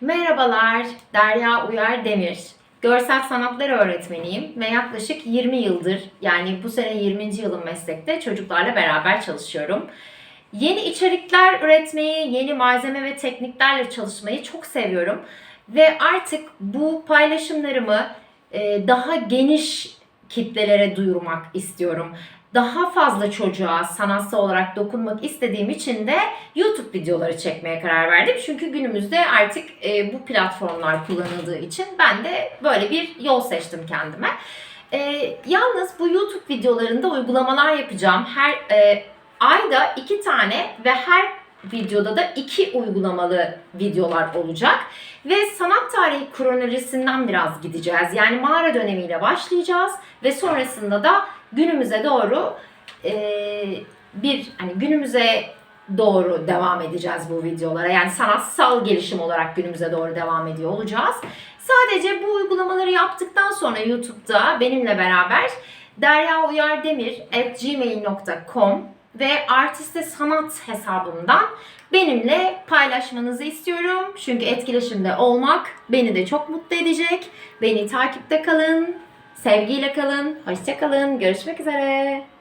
Merhabalar, Derya Uyar Demir. Görsel sanatlar öğretmeniyim ve yaklaşık 20 yıldır yani bu sene 20. yılım meslekte çocuklarla beraber çalışıyorum. Yeni içerikler üretmeyi, yeni malzeme ve tekniklerle çalışmayı çok seviyorum. Ve artık bu paylaşımlarımı e, daha geniş kitlelere duyurmak istiyorum. Daha fazla çocuğa sanatsal olarak dokunmak istediğim için de YouTube videoları çekmeye karar verdim. Çünkü günümüzde artık e, bu platformlar kullanıldığı için ben de böyle bir yol seçtim kendime. E, yalnız bu YouTube videolarında uygulamalar yapacağım. Her e, ayda iki tane ve her videoda da iki uygulamalı videolar olacak. Ve sanat tarihi kronolojisinden biraz gideceğiz. Yani mağara dönemiyle başlayacağız ve sonrasında da günümüze doğru e, bir hani günümüze doğru devam edeceğiz bu videolara. Yani sanatsal gelişim olarak günümüze doğru devam ediyor olacağız. Sadece bu uygulamaları yaptıktan sonra YouTube'da benimle beraber deryauyardemir@gmail.com ve Artiste Sanat hesabımdan benimle paylaşmanızı istiyorum. Çünkü etkileşimde olmak beni de çok mutlu edecek. Beni takipte kalın, sevgiyle kalın, hoşça kalın, görüşmek üzere.